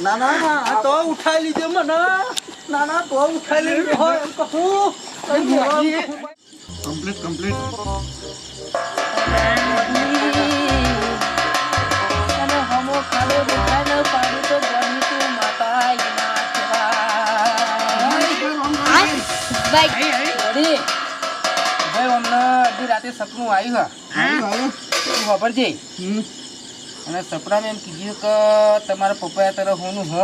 નાના તો ઉઠાઈ લીધે મને નાના તો ઉઠાઈ લીધે કમ્પ્લીટ કમ્પ્લીટ રાતે સપનું આવ્યું છે અને સપનામાં એમ કીધું કે તમારા પપ્પા તરફ હોનું હ?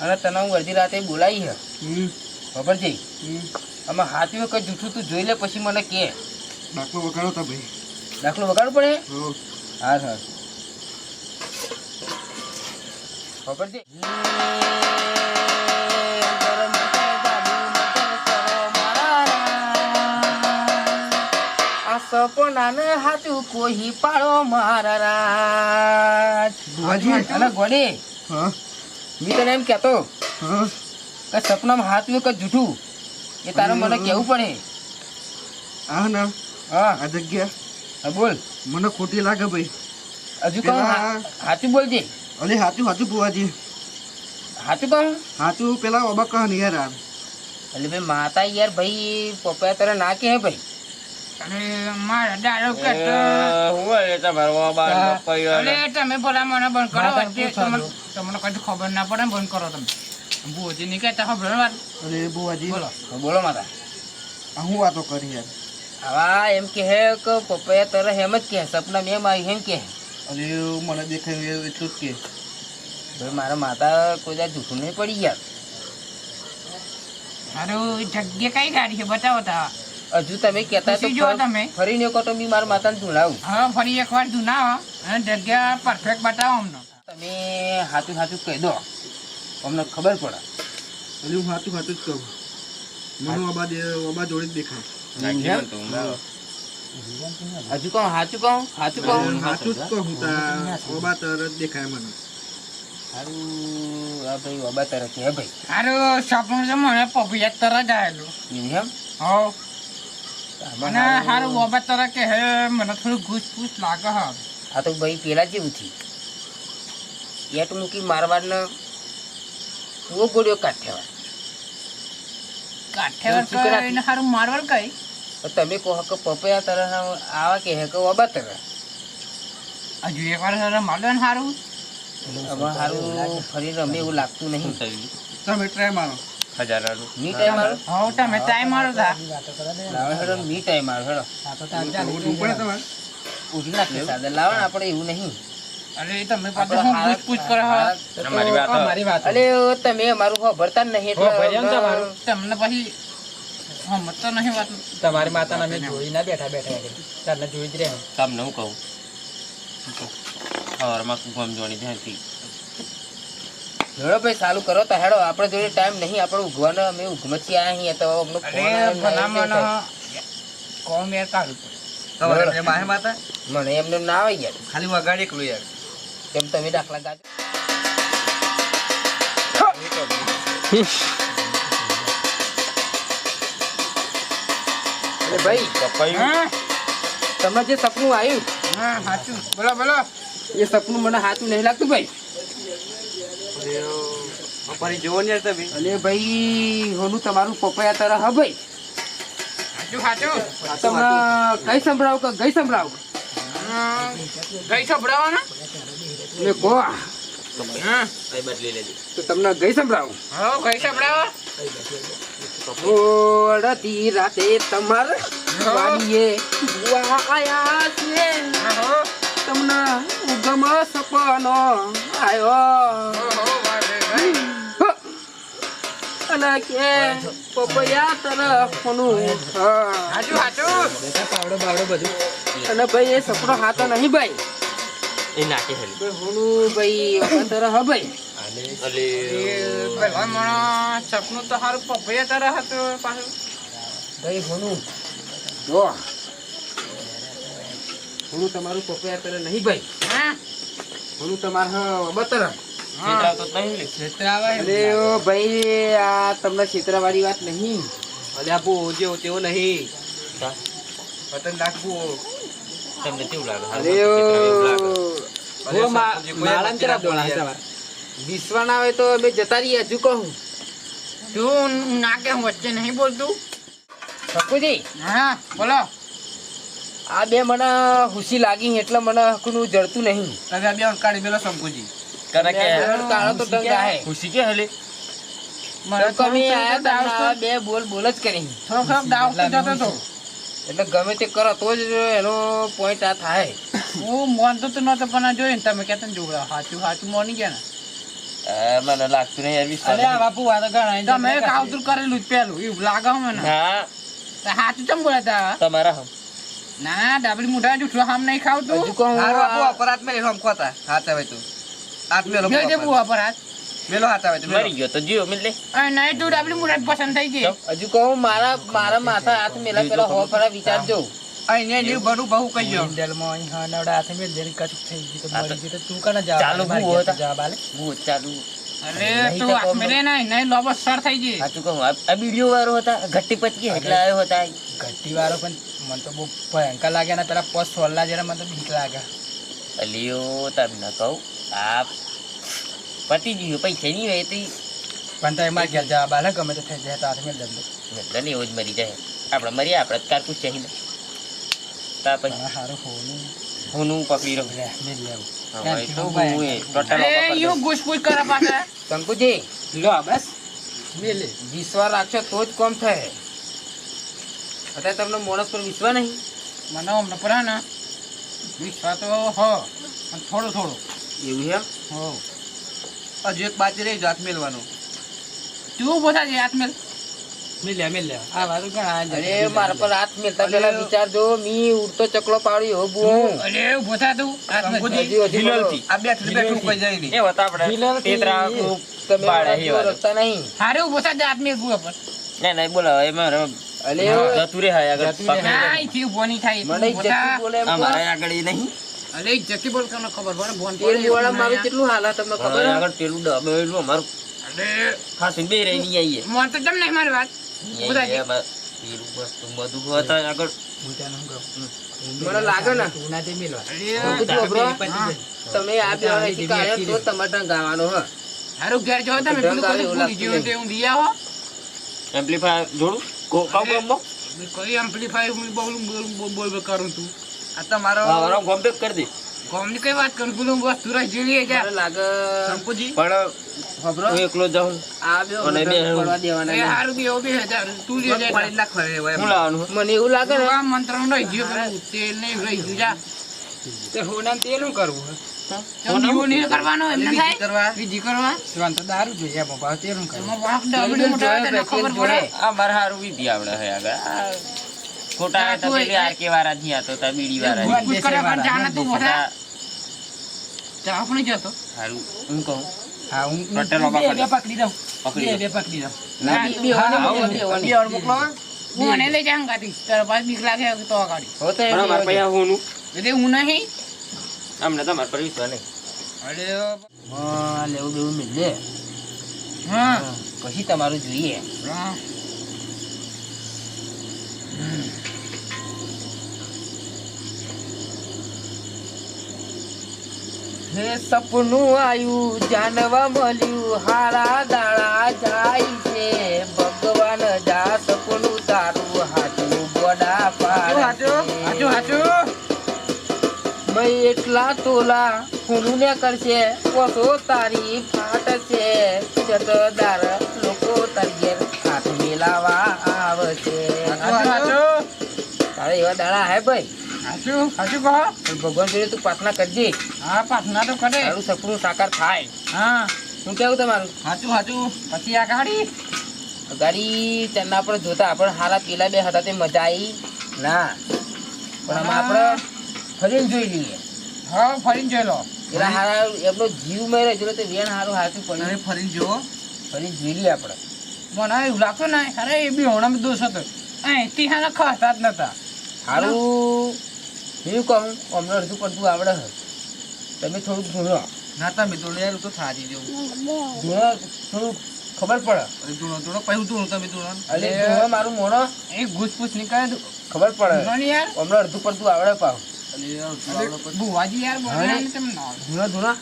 અને તને હું. અડધી રાતે બોલાવી હ હમ ખબર છે હમ આમાં હાથવી કે જૂઠું તું જોઈ લે પછી મને કે દાખલો વગાડો તા ભાઈ દાખલો વગાડવો પડે હો. હા સર ખબર છે? આ સપનાને હાચું કોઈ પાડો મારા રાજ. અને ગોડી મેં તને એમ કહેતો હા. કે સપનામાં હાચું કે જૂઠું. એ તારે મને કહેવું પડે. આ ના? હા. આ જગ્યા? હા, બોલ. મને ખોટી લાગે ભાઈ. હજુ કહું હાચું બોલજે. અલે સાચું હાચું ભુવાજી હાચું પણ સાચું પેલા ઓબા કહા નહીં યાર. એટલે ભાઈ માતા યાર ભાઈ પપ્પા તારે ના કે ભાઈ? ખબર ના પડે ને બંધ કરો તમે. ભૂજી નહીં કહેતા ખબર વાત? અરે બુવાજી બોલો. બોલો માતા. હું વાતો કરી યાર? આવા એમ કે હે કે પપ્પાએ તારે એમ જ કે સપના મેં આવી એમ કે અરે મને દેખાય એટલું જ કે ભાઈ મારા માતા કોઈ દા જૂઠું નહીં પડી ગયા. મારું જગ્યા કઈ ગાડી છે? બતાવો તા. હજુ તમે કહેતા તો જો તમે. ફરીને કહો તો બી મારા માતાને ધૂલાવું હા ફરી એકવાર જુનાવો અને જગ્યા પરફેક્ટ બતાવો અમને. તમે હાચું હાચું કહી દો. અમને ખબર પડે. અરે હું સાચું સાચું જ કહું. મને અબા અબા જોડે જ દેખાય. હજુ કહું હાચું કહું હાચું કહું. સાચું જ કહું તા ઓબા તરત દેખાય મને. સારું આ ભાઈ હે ભાઈ. મારું સપનું છે મને પપિયા તરત આવેલું. એમ? હો કે હે મને થોડું ઘૂસ ઘૂસ લાગે હા આ તો ભાઈ પેલા જેવું થયું એટ મૂકી મારવાડને કૂવો ગોળ્યો કાઠિયાવાડ કાઠિયાવાડ શું કઈ હારું મારવાડ કઈ તમે કહો કે પપૈયા તરફ આવા કે હે કે બાબા તરફ હજુ એકવાર સર મળે ને હારું? સારું ફરી રમે એવું લાગતું નહીં. તમે ટ્રાય મારો. મી ટાઈમ મારો? હો તમે ટાઈમ મારો તા. લાવો હેડો મી ટાઈમ મારો હેડો. ઉઠવું તમારે ઉઠી નાખીએ સાદા. લાવો આપણે એવું નહીં. અરે તમે પાછું હું હારા- પૂછ પૂછ કરો હા વાત. અલે તમે અમારું ભરતા નહીં એટલે તમને પછી તો નહીં વાત. તમારી માતાને અમે જોઈ ના બેઠા બેઠા. તારને જોઈ જ રહ્યા. તમને હું કહું? સવારમાં ગમ જોણી ભાઈ ચાલુ કરો તો હેડો. આપણે જોડે ટાઈમ નહીં આપણે ઊંઘવાનો અમે ઊંઘમાંથી આવ્યા છીએ તો અમને ફોન અરે આવ્યો ને ભલા એમ મને થાય. કોમ યાર કાઢું તમારે એમને મને એમને ના આવે યાર ખાલી વગાડી એકલું યાર. કેમ તમે દાખલા ગાજો. અરે ભાઈ. હા? તમને જે સપનું આવ્યું હા સાચું. બોલો બોલો. એ સપનું મને સાચું નહીં લાગતું ભાઈ. ફરી જોવો ને તમે. અને ભાઈ હોનું તમારું પપૈયા તરફ હા ભાઈ. સાચું સાચું. તમને કઈ સંભળાવું કે ગઈ સંભળાવું? ગઈ સંભળાવવાના હા બદલી લેજો તો તમને ગઈ સંભળાવું. હો ગઈ સંભળાવો. ઓળતી રાતે તમાર વાડીએ બુઆ આયા છે. તમને ઉગમ સપનો હ! અને કે પપૈયા તરફનું હા. સાચું સાચું પાવડો બાવડો બધું. અને ભાઈ એ સપનો હાથો નહીં ભાઈ. એ નાખી હેલી. ભાઈ હોનું ભાઈ વખત હા ભાઈ. અલે પેલા મને સપનું તો હારું પપૈયા તરફ હતો પાછું. ભાઈ હોનું જો. હોનું તમારું પપૈયા તરફ નહીં ભાઈ. હા. હોનું તમારું બતર ભાઈ આ તમને ક્ષેત્રવાળી વાત નહીં. અલ્યા જેવો તેવો નહીં. પતંગ રાખવું તમને કેવું લાગે? અરે છેતરાવે એવું લાગે. ઓ ઓ મા- માળાને ચેરા દોડા છે તમારે? વિશ્વ ના આવે તો અમે જતા રહીએ હજુ કહું. તું નાકે હું વચ્ચે નહીં બોલતું. શકુજી હા બોલો. આ બે મને ખુશી લાગી એટલે મને હકનું જડતું નહીં. તમે આ બે અંકાળી પેલો શંકુજી. કારણ કે કાળો તો આહે. ખુશી કે હલે? બે બોલ બોલ જ કરી. એટલે ગમે તે કરો તો જ એનો પોઈન્ટ આ થાય. હું મોનતો તો નતો પણ આ તમે કહેતા ને જોગડા સાચું સાચું મોની ગયા ને. મને લાગતું નહીં યાર અરે બાપુ આ તો ઘણા તમે એક કરેલું જ પેલું એવું લાગે મને. હા. સાચું ચમ બોલાતા તમારા હમ. ના ના ડાબલી મોઢા જૂઠું હામ નહીં ખાવતું. હજુ કહું હારું આપો અપરાધ મેલે હમ ખોતા. હાથ આવે તો. હાથ મેલો બે જે બુઆ પર મેલો. હાથ આવે મરી ગયો તો જીવ મિલ લે. નહીં તું ડાબલી મોઢા પસંદ થઈ ગઈ. હજુ કહું મારા મારા માથા હાથ મેલા પેલા હો ફરા વિચારજો. અહીં ને લીવ બહુ કહી ગયો ઇન્ડિયલમાં અહીં હા નવડા હાથે મેલ દેરી કચુક થઈ ગઈ તો મરી ગઈ તો તું કાના જા ચાલુ હું ઘેરથી જા બાલે હું ચાલુ. અરે તું તો હાથ નહીં નહીં લોબો સર થઈ ગઈ. સાચું કહું આ વિડિયો વાળો હતા ઘટ્ટી પચકી એટલે આવ્યો હતા. ઘટ્ટી વાળો પણ મને તો બહુ ભયંકર લાગે ને પેલા પોસ્ટ સોલ્લા જરા મને તો બીક લાગે. અલીઓ તમને કહું. આ પતી ગયું પૈસા નહીં વહેતી. પણ તો એમાં ઘેર જવાબ બાલે ગમે તો થઈ જાય તો હાથે દેજો એટલે ને એવું જ મરી જાય. આપણે મરીએ આપણે જ કારકુશ ચાહીને તા પછી હારું હોનું. હું નું પકડી રહ્યો લે મેલ લેવું હા, એ તો હું એ ટોટલ અરે યુ ગુસપુસ કરે પાછા. શંકુજી લો બસ. મેલે વિશ્વાસ રાખશો તો જ કોમ થાય. અત્યારે તમને માણસ પર વિશ્વાસ નહીં? મને હમણાં પર ને વિશ્વાસ તો હો થોડો થોડો. એવું એમ? હો. હજુ એક બાકી રહી હાથ મેલવાનું. તું છે હાથ મેલ? મેલ લે મેલ આ વાતો ઘણા અરે મારા પર હાથ મેલતા પેલા વિચારજો મી ઉડતો ચકલો પાડ્યો હો બુઓ અરે ઊભો થા તું હાથ મેલ. શંકુજી, હજી- હજી બોલો. હિલોલથી. આ બે થડી બેઠું કોઈ જાય નહીં એ હતા આપણે તેતરા તમે બાળે મારા જેવો રસ્તા નહીં હારે ઊભો થા હાથ મેલ ગુવા પર ના ના બોલો એમાં રમ- અલે જતું રે હાય આગળ જતું રે. પકડી ના લે. અહીંથી ઊભો નહીં થાય મને ઊભો બોલે એમ આ કહો. મારા આગળ નહીં અરે જકી બોલ તમને ખબર પડે બોન તેલ પડે મારું કેટલું હાલ તમને ખબર આગળ પેલું ડબેલું અમારું અરે ખાસું બે રહી નહીં આવીએ મોન તો જમ નહીં મારી વાત તમે આ બે તો તમારે ત્યાં ગાવાનો હે. હારું ઘેર જો તમે. પેલું બધું ભૂલી ગયું તે હું લઈ આવો. એમ્પ્લીફાયર જોડું? કો- કાઉ ગમો કઈ એમ્પ્લીફાયર બોલું બોલું બોલ બોલ બોલ કરું તું આ તો મારો બેક કરી દે. કોમની કઈ વાત કરું? જા મને લાગે શંકુજી. પણ ખબરો? હું એકલો જાઉં. આ બે અને બે પડવા દેવાના એ હારું બી એવું બી તું લે જા પાણી નાખવા એવો હું લાવવાનું? મને એવું લાગે ને? આ મંત્ર રહી ગયું પેલું તેલ નહીં રહી ગયું જા. તે હોનામાં તેલું કરવું હે. તો દીવો નહીં કરવાનો એમને થાય? કરવા? વિધિ કરવા? શિવાન તો દારૂ જોઈએ એમાં ભાવ તેલું કરવું એમાં વાંક ડબડી મોટા હોય તને ખબર પડે? આ મારે હારું વિધિ આવડે હે આગળ. ખોટા ના, હતા તું પેલી વાળા થી આતો તા બીડી વાળા ભગવાન કુછ કરે પણ જાણે તું બધા જા આપણે જતો હારું હું કહું. હા હું હું પટેલો બે પકડી. પકડી દઉં પકડી બે દઉં. બે પકડી દઉં ના, બે- ઓર હા, મોકલો, બે હોને. બે વાર મોકલો હું. અને લઈ જાઉં ગાડી? તારા પાસે બીક લાગે તો ગાડી. હો તો પણ અમારે એમ પૈસા હોનું. એટલે હું નહીં? અમને તમારા પર વિશ્વાસ નહીં. અરે હા, લેવું દેવું મિલે. હા. પછી તમારું જોઈએ. હા. હે સપનું આવ્યું જાણવા મળ્યું હારા દાણા જાય છે. ભગવાન જા સપનું તારું હાચું ગોડા. મેં એટલા તોલા ખૂનું ને કરશે ઓછો તારી ફાટ છે જતદાર લોકો તરગેર હાથ મિલાવા આવશે. તારે એવા દાણા હે ભાઈ? હાચું, સાચું કહો. ભગવાન જોઈએ તું પ્રાર્થના કરજે. હા પ્રાર્થના તો કરે. તારું સપનું સાકાર થાય. હા. શું કેવું તમારું? સાચું સાચું પછી આ ગાડી? ગાડી તેના આપણે જોતા આપણે હારા પેલા બે હતા તે મજા આવી ના. પણ આમાં આપણે ફરીને જોઈ લઈએ. હા ફરીને જોઈ લો. પેલા હારા એમનો જીવ મેં રહેલો તે વેણ હારું હાથું પણ પડી ફરીને જુઓ. ફરીને જોઈ લઈએ આપણે. મને એવું લાગતું ને અરે એ બી હોણામાં દોષ હતો. અહીંથી હારા ખાતા જ નતા. હારું. હું કહું અમને અડધું પડતું આવડે છે. તમે થોડુંક ધૂણો ના તમે ધૂણો યાર તો થાજી જવું. ધૂણો થોડુંક ખબર પડે. અરે ધૂણો ધૂણો પછી ધૂણો તમે ધૂણો અલે ધૂણો મારું મોણો. એ ઘૂસપૂસ નીકળે તો ખબર પડે. યાર. હમણાં અડધું પડતું આવડે પાવ. અરે યાર ધૂણો પછી. ભુવાજી યાર બોલે હવે- ને તમે ના. ધૂણો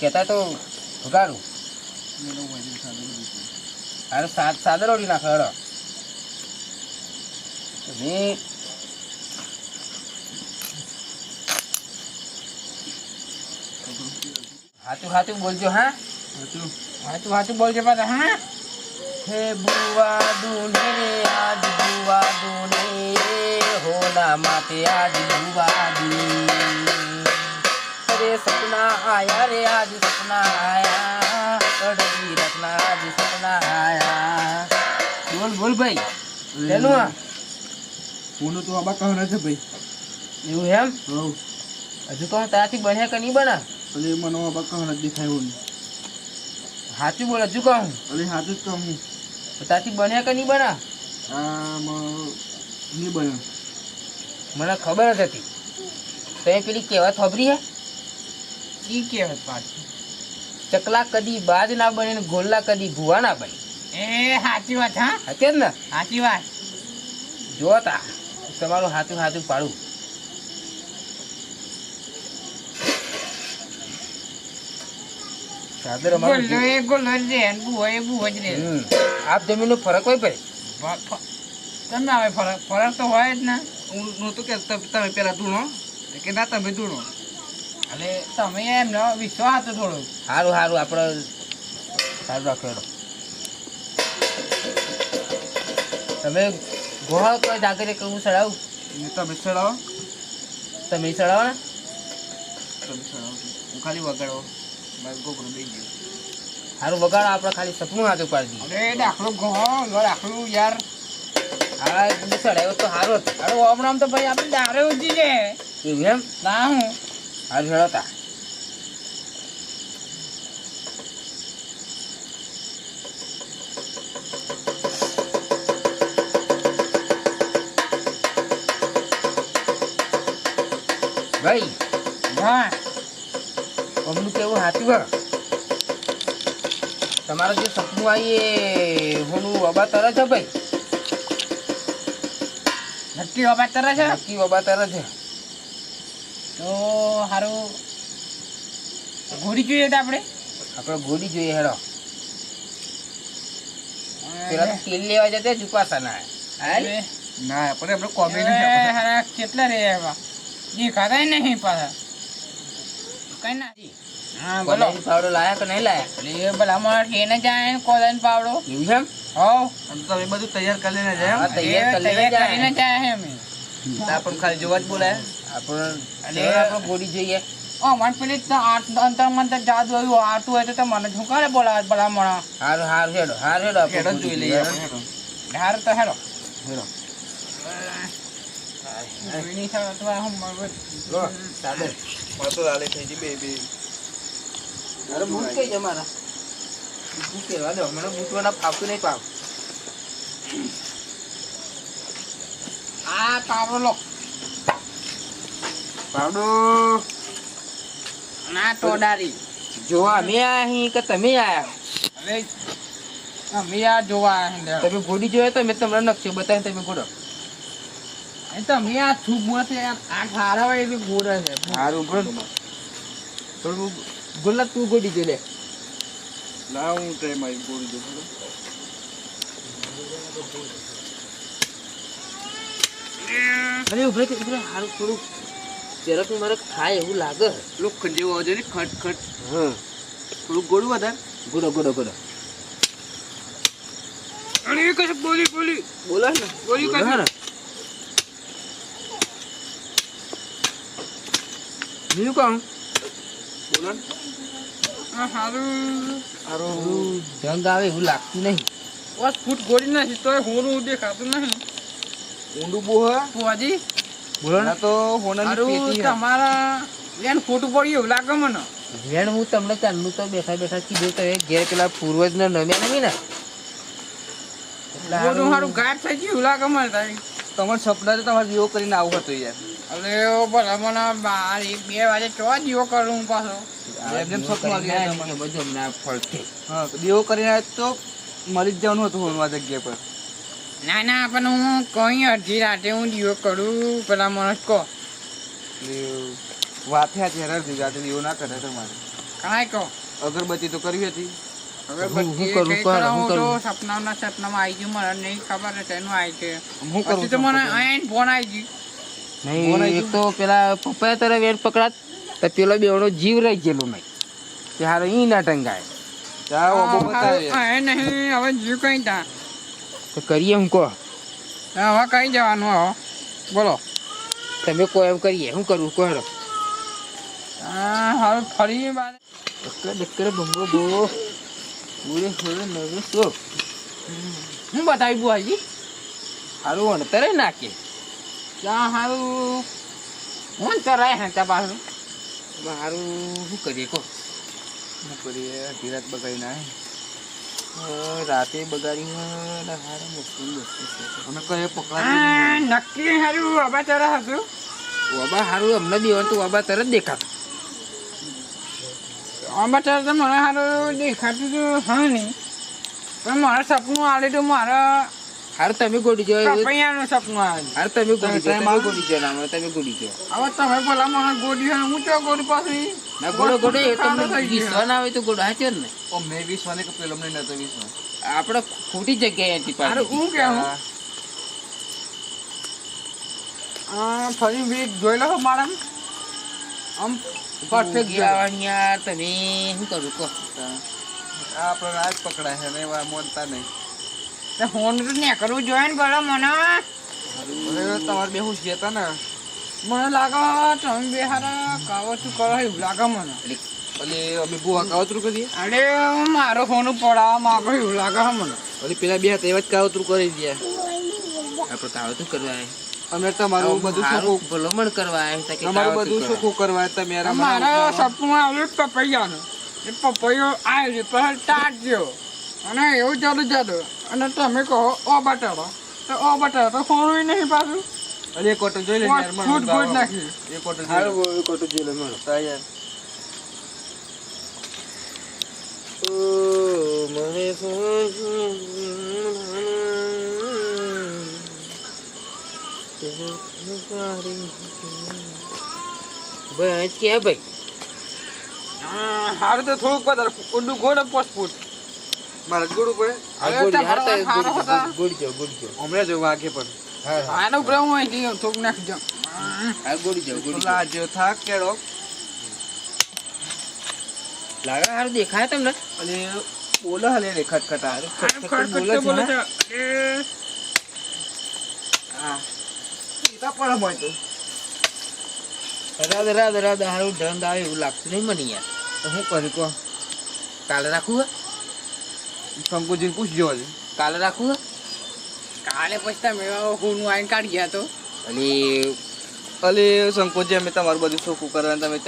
કહેતા તો વગાડું અરે સાદ સાદર ઓડી નાખે હેડો. તમે હાચું હાચું બોલજો હા? હાચું. હાચું બોલજો પાછા હા? હે બુવા દુને રે આજ બુવા દુને હોલા માતે આજ બુવા દુને. અરે સપના આયા રે આજ સપના આયા. અડધી રત્ના આજ સપના આયા. બોલ બોલ ભાઈ આ? ફોનો તો આબા કહના છે ભાઈ. એવું એમ? હજુ તો તારાથી બન્યા કે નહીં બના અલે મને આબા કહના દેખાય હોન સાચું બોલે શું કહું? અરે સાચું જ કહું તો તારાથી બન્યા કે નહીં બના આ મ ની બન્યો. મને ખબર જ હતી. તમે પેલી કહેવત ખબરી હે? એ કહેવત પાછી. ચકલા કદી બાજ ના બને ને ગોલ્લા કદી ભૂવા ના બને. એ સાચી વાત હા? હતી જ ને? સાચી વાત. જો તા તમારું હાથું હાથું પાડું. ચાદર અમારું ગોલ્લો એ ગોલ્લો જ રે અને ભુવો એ જ રહે હમ. આપ જમીનનો ફરક હોય ભાઈ? ફ- ફ- તમે આવે ફરક? ફરક તો હોય જ ને. હું હું તો કે તમે તમે પેલા ધૂણો. કે ના તમે ધૂણો. એટલે તમે એમનો વિશ્વાસ હતો થોડો. સારું સારું આપણે સારું રાખો હેડો. તમે ગોહાવ તો જાગરે કહું સડાવું ને તમે ચડાવો. તમે સડાવો ને તમે ચડાવો. હું ખાલી વગાડો. સારું વગાડો આપણે ખાલી સપનું હાથ પાડી દઈએ. અરે દાખલો ગો દાખલું યાર હા સડાયો તો સારો અરે ઓમ નામ તો ભાઈ આપણે દારે ઉજી છે એવું એમ? ના હું. સારું હેડો સાચું હા. તમારું જે સપનું આવી એ હોનું વબા તરે છે ભાઈ? નક્કી બાબત તરે છે? નક્કી વબા તરે છે. તો સારું ઘોડી જોઈએ તો આપણે? આપણે ઘોડી જોઈએ હેડો. પેલા તો તેલ લેવા જતા ચુકાસા ના ના પણ આપણે કોમેડી કેટલા રે એવા? દેખાતા નહીં પાછા. કઈ ના. હા બોલો. પાવડો લાયા કે નહીં લાયા? એ ભલા માણસ લઈને જાય ને પાવડો. એવું છે એમ? હો તમે બધું તૈયાર કરી લઈને જાય તૈયાર એ કરી લઈને તૈયાર કરીને જાય જાય અમે આપણને ખાલી જોવા જ બોલાય. આપણે આપણે ગોળી જોઈએ. ઓ મને પેલી અંતર મંતર જાદુ આવ્યું આટું હોય તો મને શું કરે બોલાવે ભલા માણસ હારું હારું હેડો હારું હેડો હેડો જોઈ લઈએ હેડો. હારું તો હેરો હેડો. જોઈની છે તો આ હું મળવું. જો, ચાદર. પાછો લાલે થઈ ગઈ બે બે. અરે બૂટ કઈ જમાના બૂટ કહેવા દો? મને બૂટવાના ફાવતું નહીં પાવ આ પાવડો લો. પાવડો. ના ટોડારી. જો અમે અહીં કે તમે આયા? હવે અમે આ જોવા તમે ગોળી જોયો તો મેં તમને નકશો બતાવી તમે ગોળો તમે આ થૂકમાંથી આ આ ખારા હોય એવી ગોડા છે. સારું પણ થોડું ગોલા તું ગોડી જોઈ લે. ના હું ટ્રાય મારી ગોડી જો અરે ઉભરે કે ઉભરે સારું થોડું જરાક મારે ખાય એવું લાગે. લોખંડ જેવો આવજો ને ખટ ખટ. હા. થોડું ગોળું વધારે. ગોળો ગોળો ગોળો. અરે કશું બોલી બોલી. બોલા ને. બોલી કશું ને. બીજું કહું બોલો ને. આ હારું સારું જંગ આવે એવું લાગતું નહીં. બસ ફૂટ ગોળી નથી તોય હોરું દેખાતું નહીં. ઊંડું બહુ હે? બોલો ને તો હોનાની હારું પેટી હે. તમારા લેન ખોટું પડ્યું એવું લાગે મને. વેણ હું તમને ચાલનું તો બેઠા બેઠા કીધું તો એ ઘેર પેલા નમ્યા નહીં ને. એટલે ખોટું હારું- હારું ગાયબ થઈ ગયું એવું લાગે મને તમારે સપના તો તમારે જેવો કરીને આવું હતું યાર. અરે ઓ ભલા મને બાર એક બે વાગે ચો જીવો કરું પાછો. એમ સપનું આવી ગયા તમારે. બધું હમણાં ફળશે હા દેવો કરીને તો મરી જ જવાનું હતું હોનવા જગ્યા પર. ના ના પણ હું કઈ અડધી રાતે હું જીવો કરું પેલા મને કહો. એટલે વાત અડધી રાતે દેવો ના કરે તમારે. કાંઈ કહો. અગરબત્તી તો કરવી હતી. હવે હું- હું બધી કઈ કર, તો કરું. સપનામાં સપનામાં આવી ગયું મને નહીં ખબર છે એનું આવી છે હું કરું તો મને અહીંયા ફોન આવી ગયું. નહીં એક તો પેલા પપ્પાએ તારે વેર પકડાત તો પેલો બેવડો જીવ રહી ગયેલો નહીં. કે હારો ઈ ના ટંગાય. નહીં હવે જીવ કઈ તા. તો કરીએ હું કહો. હવે કઈ જવાનું હવે બોલો. તમે કહો એમ કરીએ. શું કરવું કહો હા હવે ફરી ડક્કર ડક્કર બંગો બો પૂરે પૂરે નવે સો. હું બતાવી બુઆજી? હારું વણતરે નાખે. ત્યાં સારું હું તરાય હતા પાછું હારું શું કરીએ કહો? શું કરીએ? ધીરજ બગાડી ના રાતે બગાડી હારે મુશ્કેલ મુશ્કેલ છે. અમે કઈ પકડા નક્કી સારું હવે તરસ હતું વાબા સારું અમને બેવાનું તો વાબા તરત દેખાતું. હવે તરત મને સારું દેખાતું તો હા નહીં. પણ મારા સપનું આવે તો મારા હારું તમે ગોડી જાઓ એવું- સપનું આવે હાર તમે ગોડી જાઓ તમે ગોડી જાઓ ના, તમે ગોડી જાઓ હવે તમે પેલા મને ગોડી હે હું તો ગોડી પાછી. ના ગોડો ગોડો એ તમને વિશ્વ ના આવે તો ગોડો હાચે ને? ઓ મે વિશ્વ ને કે પેલો મને નતો વિશ્વ આપણે ખોટી જગ્યાએ એન્ટી અરે પાડી હું આ ફરી વીક જોઈ લો મારા. આમ પરફેક્ટ ગીરાવાળી યાર તમે શું કરું કહો. આ આપણે આજ પકડાય છે ને એવા મોનતા નહીં. ફોન ને કરવું જોઈએ ને ગળો મને. તમારે બે હું હતા ને. મને લાગે તમે બે હારા કાવો તું કરો એવું લાગે મને. અમે બુઆ કાવતરું કરીએ? અરે મારો ફોન પડાવવા માંગો એવું લાગે મને. ઓલી પેલા બે હતા એવા જ કાવતરું કરી દે આપણે કાવ તો કરવા અમે તમારું બધું સુખું ભલામણ કરવા તમારું બધું. સુખું કરવા તમે મારા સપનું આવ્યું પપૈયાનું. એ પપૈયો આવ્યો પછી ટાટ્યો. અને એવું ચાલુ ચાલુ. અને તમે કહો ઓ બટાડો તો ઓ બટાડો તો ફોન નહીં પાછું. અરે એક ઓટો જોઈ લે યાર મને ફૂટ ફૂટ નાખી. એક ઓટો જોઈ લે. હારું બહુ જોઈ લે મળો. તા યાર ઓ મને ભાઈ? ક્યાં ભાઈ હારું તો થોડુંક વધારે ઊંડું ગોળ પોસ્ટ ફૂટ. મારે. હમણાં પણ. આનો ઉપર હું અહીંથી થોડુંક નાખી આ ગોળી જાઓ, ગોળી જાઓ. થાક કેળો. લાગે હારું દેખાય તમને? અને બોલો હલે રે ખટખટા આનું ખડખડ બોલે છે અરે, હા? ઈતા પણ હોય તો. રાધ રાધ રાધ હારું ઢંગ આવે એવું લાગતું નહીં મને યાર હું શું કરી કો કાલે રાખું હે? શંકુજીને પૂછજો હજી. કાલે રાખું કાલે પછી તમે હું આઈને કાઢી ગયા તો અલી અલી શંકુજી અમે તમારું બધું સુખું કરવાનું તમે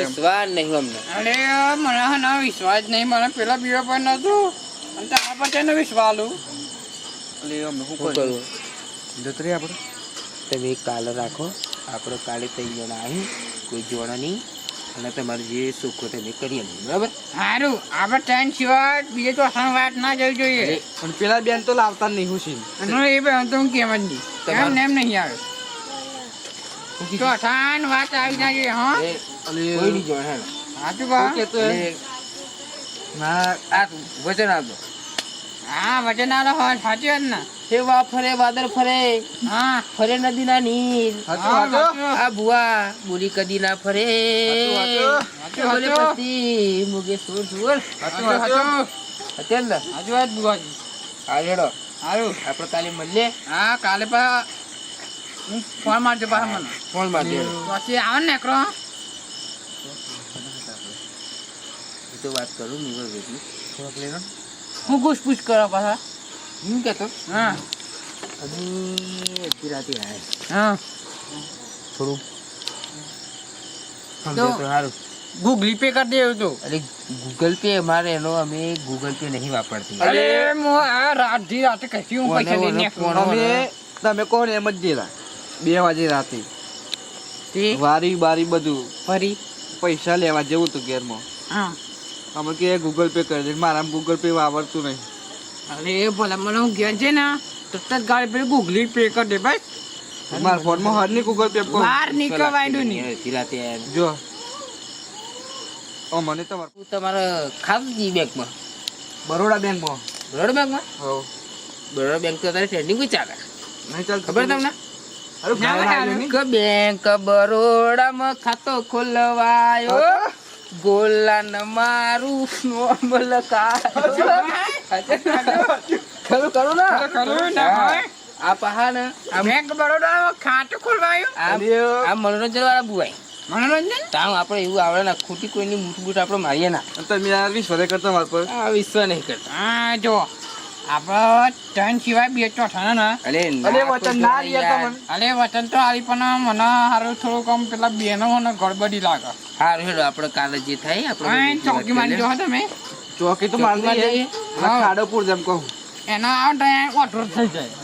વિશ્વાસ નહીં અમને. અરે મને હા ના વિશ્વાસ નહીં મને પેલા બીવા પર નતું અને તારા પર તેનો વિશ્વાસ લો અલી અમે શું કરવું? જતરી આપણે. તમે કાલે રાખો. આપણે કાલે તૈયાર જણા આવી કોઈ જોડા નહીં. અને તમારે જે સુખો તમે કરીએ નહીં બરાબર? સારું આપણે ટાઈમ સિવાય બીજે ચોથા વાત ના જવી જોઈએ. પણ પેલા બેન તો લાવતા નહીં હુસી અને એ બેન તો હું કેમ જ નહીં. એમ એમ નહીં આવે. તો અસાન વાત આવી ના જોઈએ હા? કોઈ નહીં જોડે સાચું કહો. શું કહેતો ના આ વચન આપજો હા વચન આલો હોય સાચી વાત ને? હે વા ફરે વાદળ ફરે. હા. ફરે નીર. હા, વાંચો. સાચું. આ બુઆ બોલી કદી ના ફરે. બોલે. પછી મુગે સુર સુર. સાચું સાચું વાંચો. સાચું અત્યારે ને? સાચું વાત બુવાજી આ રેડો. સારું આપણે કાલે મળીએ. હા કાલે પા હું ફોન મારજો પાછા મને. ફોન મારજો. પછી આવે ને કરો તો વાત કરું નિવર વેચી થોડાક લેનો. હું ઘૂસપૂસ કરો પાછા. હું કહેતો હા. અમે અડધી રાતે હા. થોડું. તો- સારું. ગૂગલ પે કરી દેવું તો. અરે ગૂગલ પે મારે એનો અમે ગૂગલ પે નહીં વાપરતી. અરે હું આ રાતથી રાતે કશી હું પૈસા લઈને ફોન અમે તમે કોણ એમ જ દેલા. બે વાગે રાતે. વારી બારી બધું. ફરી? પૈસા લેવા જેવું હતું ઘેરમાં. હા. અમે કે ગૂગલ પે કરી દે. મારા ગૂગલ પે વાપરતું નહીં. અરે ભલા મને હું ઘેર છે ને તરત જ ગાડી પેલી ગૂગલી પે કરી દે બસ મારા ફોનમાં હર નહીં ગૂગલ પે બહાર નીકળવાય નહીં. જો. ઓ મને તમાર તું તમારે ખાવજી બેંકમાં. બરોડા બેંકમાં. બરોડા બેંકમાં? હો બરોડા બેંક તો તારે ટ્રેન્ડિંગ કોઈ ચાલે. નહીં ચાલ ખબર તમને? અરે. બેંક બરોડામાં ખાતો ખોલવાયો. ગોલાન મારું નોર્મલ કાર ખરું કરું ને? ખરું આ પહા ને આ બેંક બરોડા ખાતું ખોલવાયું? આ- આ મનોરંજન વાળા બુવાય મનોરંજન? તાવ આપણે એવું આવડે ના ખોટી કોઈની મૂઠ બૂટ આપણે મારીએ ના. તમે આ વિશ્વાસ કરતા મારા પર આ વિશ્વાસ નહીં કરતા. હા જો. આપણે ત્રણ સિવાય બે ચોથા ના. અલે અલે ના લ્યા તમને અરે તો આવી પણ મને હારું પેલા બેનો મને ગડબડી લાગે. સારું હેડો આપણે કાલે જે થાય આપણે ચોકી મારી જો તમે. ચોકી તો મારી જઈએ. અને જેમ કહું. એના આવો ઓટો થઈ જાય.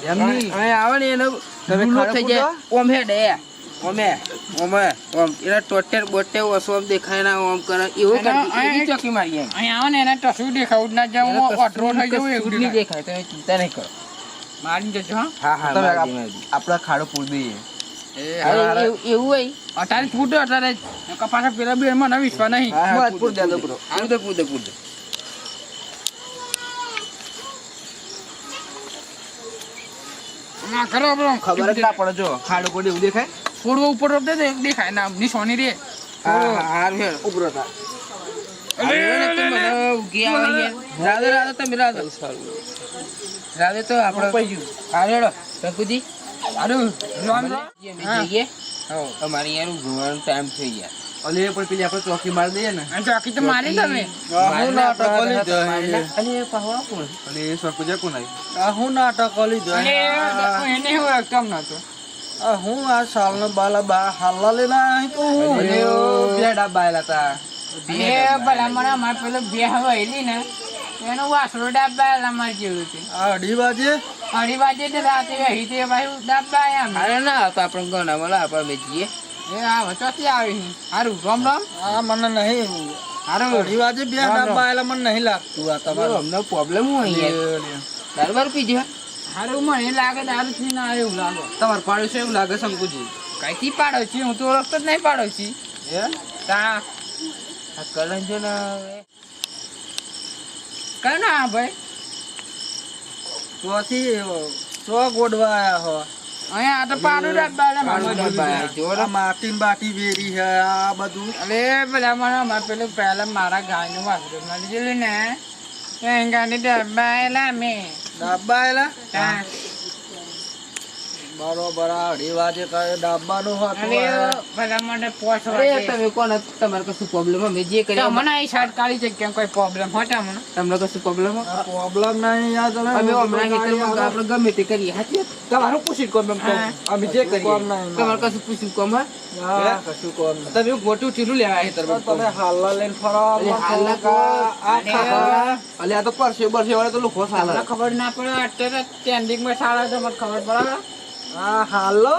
આવે ને એનો તમે ઓમ હેડે. ઓમે ઓમે ઓમ. એના ટોટેર બોટેર ઓસો આમ દેખાય ના ઓમ કરે. એવું કરતી એવી ચોકી મારી એમ અહીં આવે ને એને દેખાવું ના જાવ હું ઓટરો થઈ જાવ એવું નહીં દેખાય. તમે ચિંતા નહીં કરો. મારી જજો હા? હા તમે. આપણા ખાડો પૂર દઈએ એવું- એવું હોય? અત્યારે છૂટો અત્યારે કપાસ પેલા બે મને વિશ્વાસ નહીં. હા, હા, બસ પૂર દે દો બ્રો પૂદે પૂદે પૂદે ના કરો ખબર જ ના પડે જો ખાડો કોડી એવું દેખાય? થોડું ઉપર રોપતે તો દેખાય. ના નિશાની રે. હા હા હારું હેડો ઉભરો થા અરે ને તો મને ઊંઘી આવે યાર. રાધે રાધે તમે રાધે. રાધે તો આપણે હારું હેડો શંકુજી સારું રામ રામ. જઈએ, અમારે યાર ઊંઘવાનો ટાઈમ થઈ ગયા. અલે પણ પેલી આપણે ચોકી મારી દઈએ ને. ચોકી તો મારી તમે. હું નાટક લીધો અલે પહવા કોણ? અને એ કોણ આવી? હું નાટક લીધો અને હું એને હું એકદમ નતો આ હું આ સાલનો બાલા બા હાલા લે આવી તો હું બેડા બાયલા તા. બે ભલા મને અમારે પેલો બે વહેલી ને એનું વાસરો ડાબાયેલા અમારે જેવું છે. અઢી વાગે? અઢી વાગે તો રાતે વહી તે ભાઈ ડાબા આયા અરે ના તો આપણે ગણા મળે આપણે બે જઈએ. એ આ વચોથી આવી સારું રામ રામ. આ મને નહીં સારું અઢી વાગે બે ડાબા આયેલા મને નહીં લાગતું આ તમારો. અમને પ્રોબ્લેમ હોય યાર. દારૂ પીજે મને લાગે દારૂ થી ના એવું લાગે. તમારે પાડ્યું છે એવું લાગે શંકુજી કઈથી પાડો છી? હું તો ઓળખતો જ નહીં પાડો છી. તા. આ કલન ને કઈ ભાઈ? ચોથી ચો ગોડવા આયા હો. અહીંયા આ તો પાડું ડાબા પાડું ડાબા આયા. જો આ માટી બાટી વેરી છે આ બધું. અરે પેલા મને પેલું પહેલા મારા ગાયનું નું મળી ગયેલું ને. ત્યાં ગાડી ડાબા આયેલા મેં ડાબા આયેલા તા બરોબર અઢી વાગે કાલે ડાબાનું હતું બધા મને પોસ વાગે. તમે કોણ તમારે કશું પ્રોબ્લેમ અમે જે કરીએ મને અહીં શર્ટ કાઢી છે કેમ કોઈ પ્રોબ્લેમ હોય તમને તમને કશું પ્રોબ્લેમ પ્રોબ્લેમ નહીં યાર તમે અમે હમણાં આપણે ગમે તે કરીએ. હાચી તમારું પૂછી કોમ અમે જે કરીએ. તમારે કશું પૂછ્યું કોમ હા? હા, કશું કોમ તમે મોટું ઠીલું લેવા હેતરમાં તમે હાલના લઈને ફરો અલે હાલના આ અલે આ તો પરસે બરસે વાળા તો લોકો સાલા. ખબર ના પડે અત્યારે ટ્રેન્ડિંગમાં સારા છે મને ખબર પડે આ હાલો.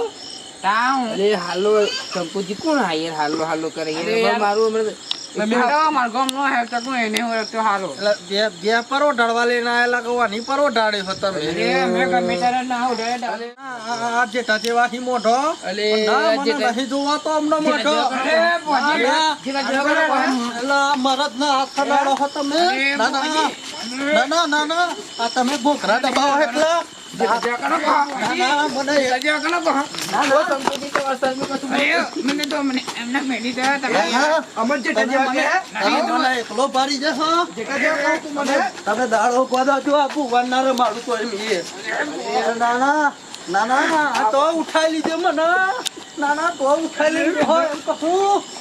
તા અરે હાલો શંકુજી કોણ આ હાલો હાલો કરે યાર? અરે મારું હમણાં મારો મારા ગામનો હે તો કોઈ એને હું તો હારો. બે બે પરો ઢળવા લઈને આયેલા કે વાની પરો ઢાળ્યો છો તમે? અરે અમે ગમે ત્યારે ના ઉડે ડાલે. આ- આ આ જેઠા જેવા મોઢો. અલે ના, મને નહીં જોવા તો અમને મોઢો. અરે, ના, ના, જેવા કરો. એટલે આ મરદના હાથ ખડાડો છો તમે? ના ના ના ના ના ના આ તમે ભોખરા દબાવો એટલે? તમે દાડો ગોદો છો આ ભગવાન ના રમાડું તો એમ ના ના ના ના તો ઉઠાઈ લીધે મને ના ના તો ઉઠાઈ લીધું હોય એમ કહું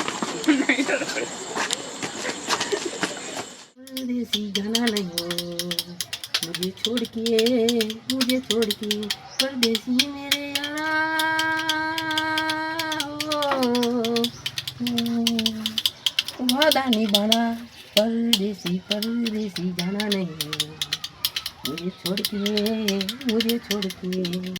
परदेसी जाना नहीं मुझे छोड़ के मुझे छोड़ के परदेसी मेरे वादा निभाना परदेसी परदेसी जाना नहीं मुझे छोड़ के मुझे छोड़ के